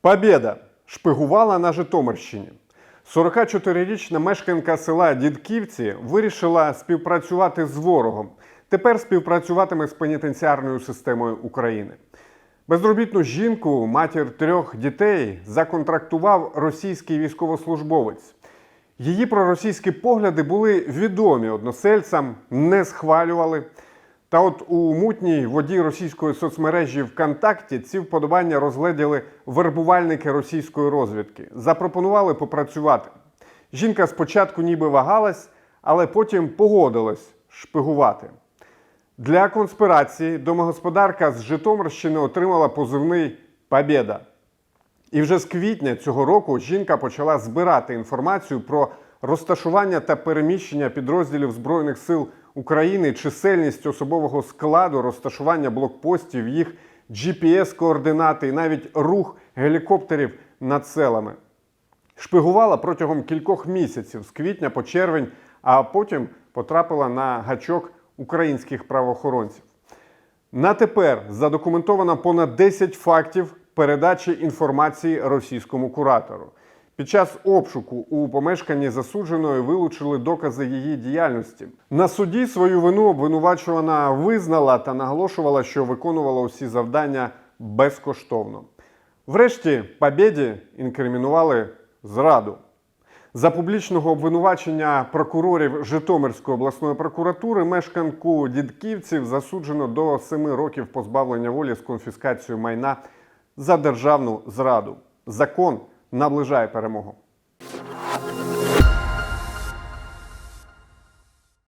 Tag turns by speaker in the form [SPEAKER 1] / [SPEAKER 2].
[SPEAKER 1] Побєда шпигувала на Житомирщині. 44-річна мешканка села Дідківці вирішила співпрацювати з ворогом. Тепер співпрацюватиме з пенітенціарною системою України. Безробітну жінку, матір трьох дітей, законтрактував російський військовослужбовець. Її проросійські погляди були відомі односельцям, не схвалювали. Та от у мутній воді російської соцмережі ВКонтакті ці вподобання розгледіли вербувальники російської розвідки. Запропонували попрацювати. Жінка спочатку ніби вагалась, але потім погодилась шпигувати. Для конспірації домогосподарка з Житомирщини отримала позивний Побєда. І вже з квітня цього року жінка почала збирати інформацію про розташування та переміщення підрозділів Збройних сил України, чисельність особового складу, розташування блокпостів, їх GPS-координати і навіть рух гелікоптерів над селами. Шпигувала протягом кількох місяців з квітня по червень, а потім потрапила на гачок українських правоохоронців. На тепер задокументовано понад 10 фактів передачі інформації російському куратору. Під час обшуку у помешканні засудженої вилучили докази її діяльності. На суді свою вину обвинувачувана визнала та наголошувала, що виконувала усі завдання безкоштовно. Врешті Побєді інкримінували зраду. За публічного обвинувачення прокурорів Житомирської обласної прокуратури мешканку дідківців засуджено до 7 років позбавлення волі з конфіскацією майна за державну зраду. Закон наближає перемогу.